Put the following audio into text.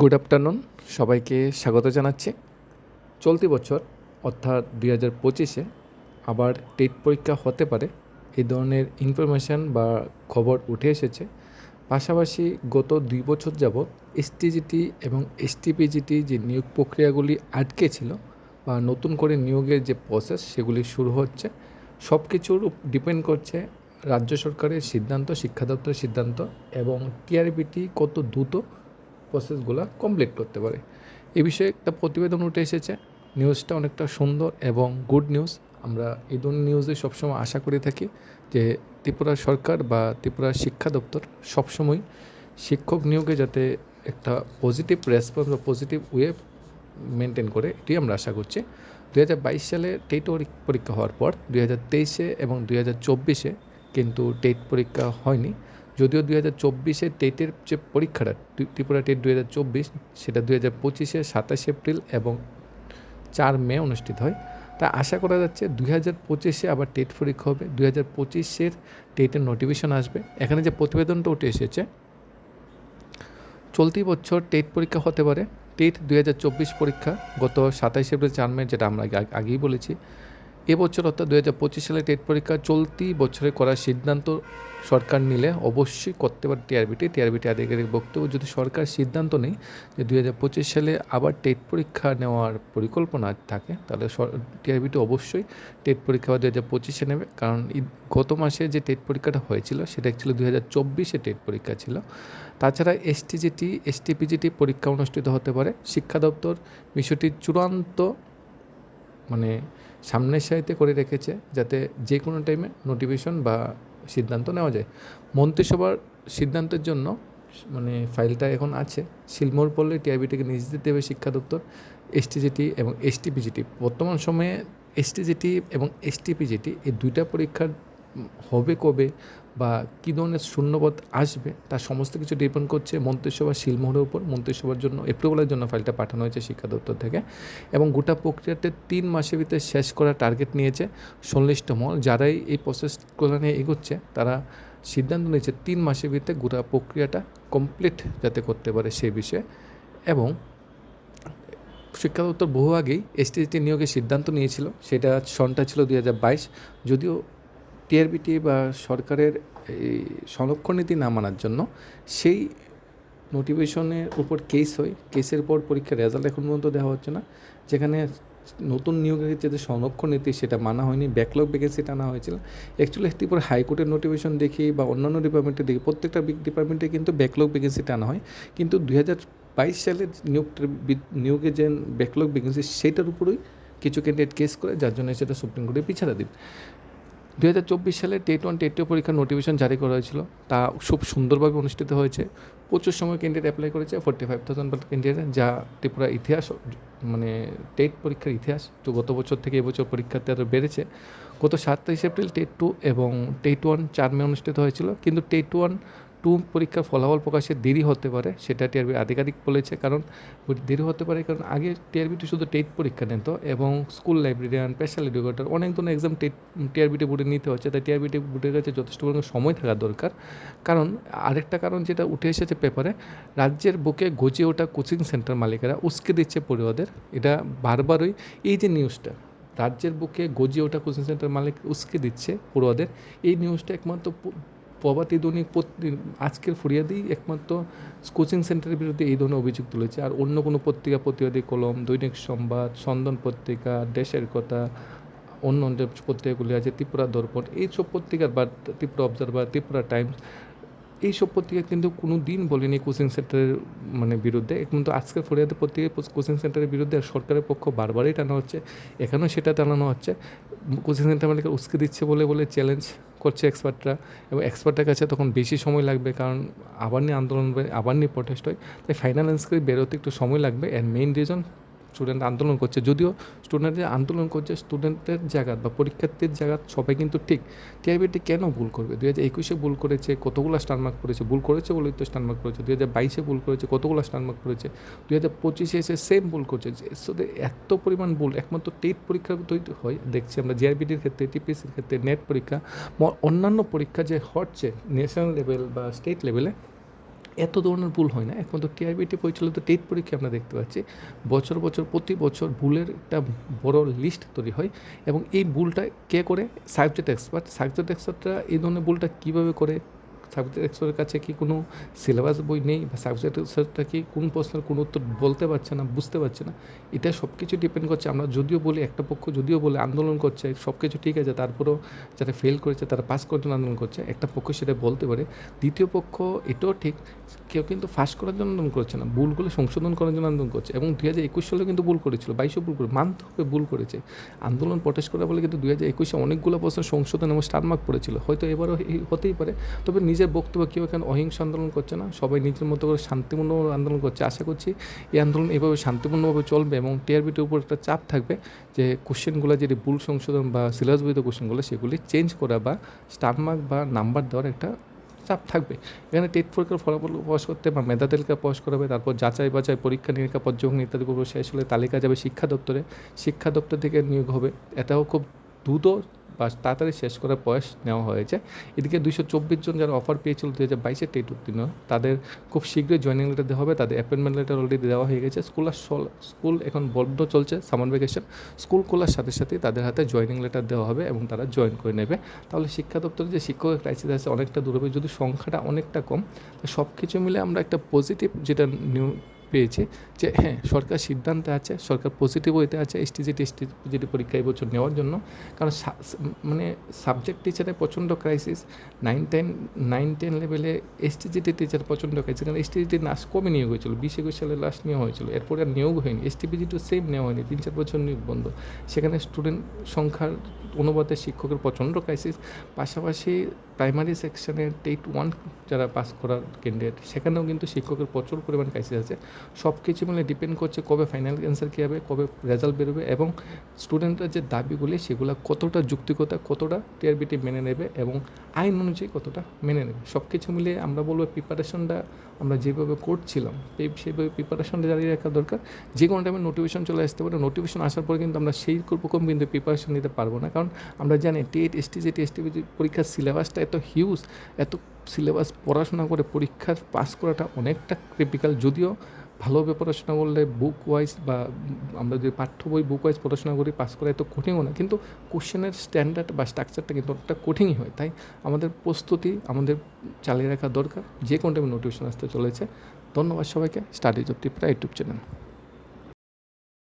Good afternoon সবাইকে স্বাগত জানাচ্ছি। চলতি বছর, অর্থাৎ দুই হাজার পঁচিশে, আবার টেট পরীক্ষা হতে পারে। এই ধরনের ইনফরমেশান বা খবর উঠে এসেছে। পাশাপাশি গত দুই বছর যাবৎ এসটিজিটি এবং এসটিপিজিটি যে নিয়োগ প্রক্রিয়াগুলি আটকে ছিল বা নতুন করে নিয়োগের যে প্রসেস সেগুলি শুরু হচ্ছে সব কিছুর ডিপেন্ড করছে রাজ্য সরকারের সিদ্ধান্ত, শিক্ষা দপ্তরের সিদ্ধান্ত এবং টিআরবিটি কত দ্রুত প্রসেসগুলো কমপ্লিট করতে পারে। এ বিষয়ে একটা প্রতিবেদন উঠে এসেছে। নিউজটা অনেকটা সুন্দর এবং গুড নিউজ আমরা এই ধরনের নিউজে সবসময় আশা করে থাকি যে ত্রিপুরা সরকার বা ত্রিপুরা শিক্ষা দপ্তর সবসময় শিক্ষক নিয়োগে যাতে একটা পজিটিভ রেসপন্স বা পজিটিভ ওয়ে মেনটেন করে, এটি আমরা আশা করছি। দু হাজার বাইশ সালে টেট পরীক্ষা হওয়ার পর, দুই হাজার তেইশে এবং দুই হাজার চব্বিশে কিন্তু টেট পরীক্ষা হয়নি। যদিও দুই হাজার চব্বিশে টেটের যে পরীক্ষাটা ত্রি- ত্রিপুরা টেট দুই হাজার চব্বিশ, সেটা দুই হাজার পঁচিশে সাতাশে এপ্রিল এবং চার মে অনুষ্ঠিত হয়। তা আশা করা যাচ্ছে দুই হাজার পঁচিশে আবার টেট পরীক্ষা হবে, দুই হাজার পঁচিশের টেটের নোটিফিকেশন আসবে। এখানে যে প্রতিবেদনটা উঠে এসেছে, চলতি বছর টেট পরীক্ষা হতে পারে। টেট দুই হাজার চব্বিশ পরীক্ষা গত সাতাইশে এপ্রিল চার মে, যেটা আমরা আগেই বলেছি এবছর অর্থাৎ দু হাজার পঁচিশ সালে টেট পরীক্ষা চলতি বছরে করার সিদ্ধান্ত সরকার নিলে অবশ্যই করতে পারে টিআরবিটি টিআরবিটি আধিকারিক বক্তব্য, যদি সরকার সিদ্ধান্ত নেই যে দুই হাজার পঁচিশ সালে আবার টেট পরীক্ষা নেওয়ার পরিকল্পনা থাকে, তাহলে টিআরবিটি অবশ্যই টেট পরীক্ষা দু হাজার পঁচিশে নেবে। কারণ গত মাসে যে টেট পরীক্ষাটা হয়েছিল, সেটা অ্যাকচুয়ালি দু হাজার চব্বিশে টেট পরীক্ষা ছিল। তাছাড়া এসটিজিটি এসটিপিজিটি পরীক্ষা অনুষ্ঠিত হতে পারে। শিক্ষা দপ্তর বিষয়টি চূড়ান্ত মানে সামনের সারিতে করে রেখেছে যাতে যে কোনো টাইমে নোটিফিকেশন বা সিদ্ধান্ত নেওয়া যায়। মন্ত্রিসভার সিদ্ধান্তের জন্য মানে ফাইলটা এখন আছে। শিলমোর পড়লে টিআইবিটিকে দিতে দেবে শিক্ষা দপ্তর এসটিজিটি এবং এসটিপিজিটি বর্তমান সময়ে এসটিজিটি এবং এসটিপিজিটি এই দুইটা পরীক্ষার হবে কবে? বা কী ধরনের শূন্যপদ আসবে তার সমস্ত কিছু ডিপেন্ড করছে মন্ত্রিসভা শিলমোহরের উপর। মন্ত্রিসভার জন্য অ্যাপ্রুভালের জন্য ফাইলটা পাঠানো হয়েছে শিক্ষা দপ্তর থেকে। এবং গোটা প্রক্রিয়াতে তিন মাসের ভিতরে শেষ করার টার্গেট নিয়েছে সংশ্লিষ্ট মহল। যারাই এই প্রসেসগুলো নিয়ে এগোচ্ছে, তারা সিদ্ধান্ত নিয়েছে তিন মাসের ভিতরে গোটা প্রক্রিয়াটা কমপ্লিট যাতে করতে পারে সে বিষয়ে। এবং শিক্ষা দপ্তর বহু আগেই এসটিএসটি নিয়োগের সিদ্ধান্ত নিয়েছিল। সেটা সনটা ছিল দুই হাজার বাইশ। যদিও টিআরবিটি বা সরকারের এই সংরক্ষণ নীতি না মানার জন্য সেই নোটিফিকেশনের উপর কেস হয়। কেসের পর পরীক্ষার রেজাল্ট এখন পর্যন্ত দেওয়া হচ্ছে না। যেখানে নতুন নিয়োগের যে সংরক্ষণ নীতি সেটা মানা হয়নি ব্যাকলগ ভ্যাকেন্সিটা আনা হয়েছিল। অ্যাকচুয়ালি একটি ত্রিপুরা হাইকোর্টের নোটিফিকেশন দেখি বা অন্যান্য ডিপার্টমেন্টে দেখি। প্রত্যেকটা ডিপার্টমেন্টে কিন্তু ব্যাকলগ ভ্যাকেন্সিটা আনা হয়। কিন্তু দুই হাজার বাইশ সালের নিয়োগটার বি- নিয়োগের যে ব্যাকলগ ভ্যাকেন্সি সেটার উপরেই কিছু ক্যান্ডিডেট কেস করে, যার জন্য সেটা সুপ্রিম কোর্টে পিছাড়া দিন দু হাজার চব্বিশ সালে টেট ওয়ান টেট টু পরীক্ষার নোটিফিকেশন জারি করা হয়েছিল। তা খুব সুন্দরভাবে অনুষ্ঠিত হয়েছে। প্রচুর সময় ক্যান্ডিডেট অ্যাপ্লাই করেছে ফোর্টি ফাইভ থাউজেন্ড ক্যান্ডিডেট যা ত্রিপুরা ইতিহাস মানে টেট পরীক্ষার ইতিহাস। তো গত বছর থেকে এবছর পরীক্ষার্থী আরও বেড়েছে। গত সাতাইশ এপ্রিল টেট টু এবং টেট ওয়ান চার মে অনুষ্ঠিত হয়েছিল। কিন্তু টেট ওয়ান টু পরীক্ষার ফলাফল প্রকাশে দেরি হতে পারে, সেটা টিআরবি আধিকারিক বলেছে। কারণ, দেরি হতে পারে কারণ আগে টিআরবিটি শুধু টেট পরীক্ষা নিত এবং স্কুল লাইব্রেরিয়ান স্পেশাল এডুকেটর অনেক ধরনের এক্সাম টেট টিআরবিটি বোর্ডে নিতে হচ্ছে। তাই টিআরবিটি বোর্ডের কাছে যথেষ্ট পরিমাণ সময় থাকা দরকার। কারণ, আরেকটা কারণ যেটা উঠে এসেছে পেপারে রাজ্যের বুকে গজিয়ে ওঠা কোচিং সেন্টার মালিকেরা উস্কে দিচ্ছে পড়ুয়াদের। এটা বারবারই এই যে নিউজটা রাজ্যের বুকে গজিয়ে ওঠা কোচিং সেন্টার মালিক উস্কে দিচ্ছে পড়ুয়াদের। এই নিউজটা একমাত্র প্রভাতী দৈনিক আজকের ফরিয়াদেই একমাত্র কোচিং সেন্টারের বিরুদ্ধে এই ধরনের অভিযোগ তুলেছে। আর অন্য কোনো পত্রিকা, প্রতিবাদী কলম, দৈনিক সংবাদ সন্দন পত্রিকা, দেশের কথা, অন্য অন্য পত্রিকাগুলি আছে, ত্রিপুরা দর্পণ, এইসব পত্রিকার বা ত্রিপুরা অবজারভার, ত্রিপুরা টাইমস, এইসব পত্রিকা কিন্তু কোনো দিন বলেনি কোচিং সেন্টারের মানে বিরুদ্ধে। কিন্তু আজকের ফরিয়াদের পত্রিকা কোচিং সেন্টারের বিরুদ্ধে সরকারের পক্ষ বারবারই টানা হচ্ছে। এখানেও সেটা টানানো হচ্ছে। কোচিং সেন্টার মালিক উস্কে দিচ্ছে বলে বলে চ্যালেঞ্জ করছে এক্সপার্টরা এবং এক্সপার্টের কাছে তখন বেশি সময় লাগবে কারণ আবার নিয়ে আন্দোলন আবার নিয়ে প্রটেস্ট হয়। তাই ফাইনাল অ্যান্সার বেরোতে একটু সময় লাগবে অ্যান্ড মেইন রিজন স্টুডেন্ট আন্দোলন করছে। যদিও স্টুডেন্টরা আন্দোলন করছে স্টুডেন্টের জায়গা বা পরীক্ষার্থীর জায়গা সবাই কিন্তু ঠিক। টিআইবিটি কেন ভুল করবে? দুই হাজার একুশে ভুল করেছে, কতগুলো স্টার মার্ক করেছে? ভুল করেছে বলেই তো স্টার মার্ক করেছে। দুই হাজার বাইশে ভুল করেছে, কতগুলো স্টার মার্ক করেছে? দুই হাজার পঁচিশে এসে সেম ভুল করছে। এত পরিমাণ ভুল, একমাত্র টেট পরীক্ষা তৈরি হয়। দেখছি আমরা জিআরবিটির ক্ষেত্রে টিপিসির ক্ষেত্রে নেট পরীক্ষা অন্যান্য পরীক্ষা যে হচ্ছে ন্যাশনাল লেভেল বা স্টেট লেভেলে এত ধরনের ভুল হয় না। এখন একমাত্র টিআরবিটি পরিচালিত টেট পরীক্ষা আমরা দেখতে পাচ্ছি, বছর বছর, প্রতি বছর ভুলের একটা বড় লিস্ট তৈরি হয় এবং এই ভুলটা কে করে? Subject expert. সাবজেক্ট এক্সপার্টরা এই ধরনের ভুলটা কীভাবে করে? সাবজেক্ট এক্সপার্টের কাছে কি কোনো সিলেবাস বই নেই বা সাবজেক্ট এক্সপার্টটা কি কোন প্রশ্নের কোনো উত্তর বলতে পারছে না, বুঝতে পারছে না? এটা সব কিছু ডিপেন্ড করছে। আমরা যদিও বলি, একটা পক্ষ যদিও বলে আন্দোলন করছে সব কিছু ঠিক আছে, তারপরেও যারা ফেল করেছে, তারা পাস করার জন্য আন্দোলন করছে, একটা পক্ষ সেটা বলতে পারে। দ্বিতীয় পক্ষ, এটাও ঠিক, কেউ কিন্তু ফাঁস করার জন্য আন্দোলন করছে না, ভুলগুলো সংশোধন করার জন্য আন্দোলন করছে এবং দুই হাজার একুশ সালে কিন্তু ভুল করেছিল বাইশে ভুল করে, মানতে হবে ভুল করেছে। আন্দোলন প্রটেস্ট করা বলে কিন্তু দুই হাজার একুশে অনেকগুলো প্রশ্ন সংশোধন এবং স্টার মার্ক পড়েছিল, হয়তো এবারও হতেই পারে, তবে নিজের বক্তব্য কেউ এখানে অহিংস আন্দোলন করছে না। সবাই নিজের মতো করে শান্তিপূর্ণ আন্দোলন করছে। আশা করছি এই আন্দোলন এভাবে শান্তিপূর্ণভাবে চলবে এবং টিআরবিটির উপর একটা চাপ থাকবে যে কোশ্চেনগুলো যেটি ভুল সংশোধন বা সিলেবাসবহিত কোশ্চেনগুলো সেগুলি চেঞ্জ করা বা স্টার মার্ক বা নাম্বার দেওয়ার একটা চাপ থাকবে। এখানে টেট পরীক্ষার ফলাফল প্রকাশ করতে বা মেধা তালিকা প্রকাশ করাবে তারপর যাচাই বাছাই, পরীক্ষা নিরীক্ষা, পর্যবেক্ষণ ইত্যাদি শেষ হলে তালিকা যাবে শিক্ষা দপ্তরে। শিক্ষা দপ্তর থেকে নিয়োগ হবে। এটাও খুব দ্রুত তাড়াতাড়ি শেষ করার প্রয়াস নেওয়া হয়েছে। এদিকে দুইশো চব্বিশ জন যারা অফার পেয়েছিল দু হাজার বাইশে টেট উত্তীর্ণ, তাদের খুব শীঘ্রই জয়েনিং লেটার দেওয়া হবে। তাদের অ্যাপয়েন্টমেন্ট লেটার অলরেডি দেওয়া হয়ে গেছে। স্কুল আর স্কুল এখন বন্ধ চলছে সামার ভ্যাকেশন স্কুল খোলার সাথে সাথে তাদের হাতে জয়েনিং লেটার দেওয়া হবে এবং তারা জয়েন করে নেবে। তাহলে শিক্ষা দপ্তরে যে শিক্ষকের ক্রাইসিস আছে, অনেকটা দূর হবে। যদি সংখ্যাটা অনেকটা কম সব কিছু মিলে আমরা একটা পজিটিভ যেটা নিউ পেয়েছি যে হ্যাঁ সরকার সিদ্ধান্তে আছে, সরকার পজিটিভ ওয়েতে আছে এসটিজি টেস্টি পরীক্ষা এবছর নেওয়ার জন্য। কারণ মানে সাবজেক্ট টিচারের প্রচণ্ড crisis nine ten nine ten লেভেলে এসটিজিটি টিচার প্রচণ্ড ক্রাইসিস কারণ এসটিজিটি নাস কমে নিয়োগ হয়েছিল? বিশ একুশ সালে লাস্ট নেওয়া হয়েছিল, এরপরে আর নিয়োগ হয়নি। এসটিপিজি টু সেম নেওয়া হয়নি, তিন, চার বছর নিয়োগ বন্ধ। সেখানে স্টুডেন্ট সংখ্যার অনুপাতে শিক্ষকের প্রচণ্ড ক্রাইসিস পাশাপাশি প্রাইমারি সেকশনে টেট ওয়ান যারা পাস করার ক্যান্ডিডেট সেখানেও কিন্তু শিক্ষকের প্রচুর পরিমাণ ক্রাইসিস আছে। সব কিছু মিলে ডিপেন্ড করছে কবে ফাইনাল অ্যান্সার কী হবে, কবে রেজাল্ট বেরোবে এবং স্টুডেন্টরা যে দাবিগুলি, সেগুলো কতটা যুক্তিকতা কতটা টিআরবিটি মেনে নেবে এবং আইন অনুযায়ী কতটা মেনে নেবে। সব কিছু মিলিয়ে আমরা বলব প্রিপারেশনটা আমরা যেভাবে করছিলাম সেইভাবে প্রিপারেশনটা জারি রাখা দরকার। যে কোনো টাইমে নোটিফিকেশন চলে আসতে পারে। নোটিফিকেশন আসার পরে কিন্তু আমরা সেই রকম কিন্তু প্রিপারেশন নিতে পারব না। কারণ আমরা জানি টেট এসটি যেটি এসটি পরীক্ষার সিলেবাসটা এত হিউজ এত সিলেবাস পড়াশোনা করে পরীক্ষা পাস করাটা অনেকটা ক্রিটিক্যাল যদিও ভালোভাবে পড়াশোনা করলে বুক ওয়াইজ বা আমরা যদি পাঠ্য বই বুক ওয়াইজ পড়াশোনা করি পাস করা এত কঠিনও না। কিন্তু কোশ্চেনের স্ট্যান্ডার্ড বা স্ট্রাকচারটা কিন্তু অনেকটা কঠিনই হয়। তাই আমাদের প্রস্তুতি আমাদের চালিয়ে রাখা দরকার। যে কোনো টাইমে নোটিফিকেশন আসতে চলেছে। ধন্যবাদ সবাইকে। Studies of Tripura YouTube channel.